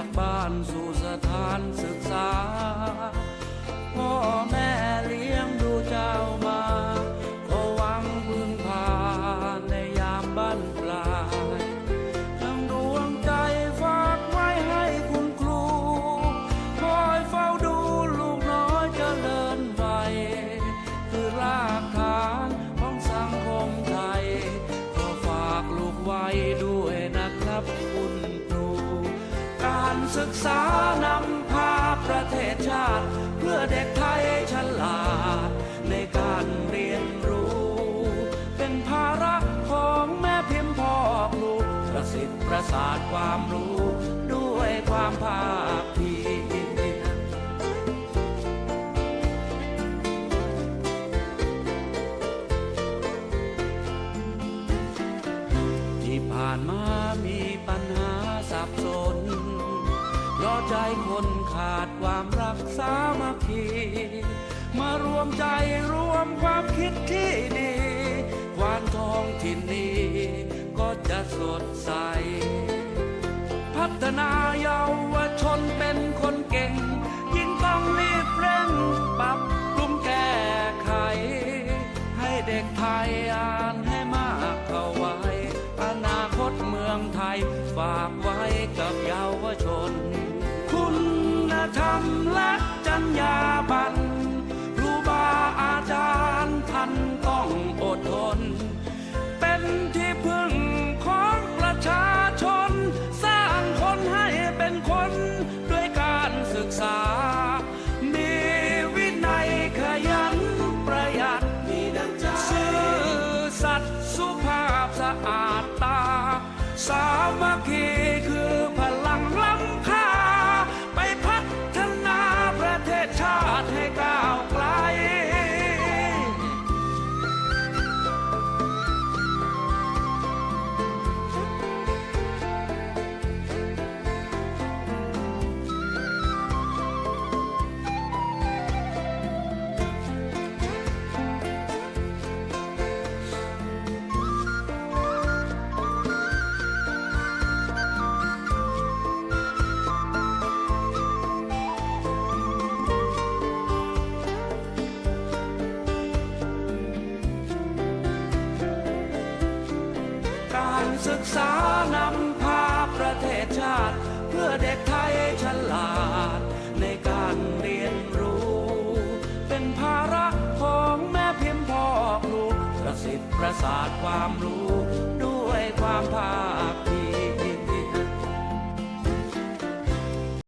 จากบ้านสู่สถานศึกษา พ่อแม่เลี้ยงดูเจ้ามาก็หวังพึ่งพาในยามบ้านปลายทั้งดวงใจฝากไว้ให้คุณครู คอยเฝ้าดูลูกน้อยจเจริญไปคือรากฐานของสังคมไทยขอฝากลูกไว้ดู ศึกษานำพาประเทศชาติ เพื่อเด็กไทยฉลาด ในการเรียนรู้ เป็นภาระของแม่พิมพ์พ่อครูประสิทธิ์ประสาทความรู้ ด้วยความภาคภียรที่ผ่านมามีปัญหาสับส ใจคนขาดความรักสามัคคี มารวมใจรวมความคิดที่ดี ควานทองถิ่นนี้ สามัคคีคือพลังล้ำค่า ไปพัฒนาประเทศชาติให้ก้า การศึกษานำพาประเทศชาติ เพื่อเด็กไทยฉลาด ในการเรียนรู้ เป็นภาระของแม่พิมพ์พ่อครูประสิทธิ์ประสาทความรู้ ด้วยความภาค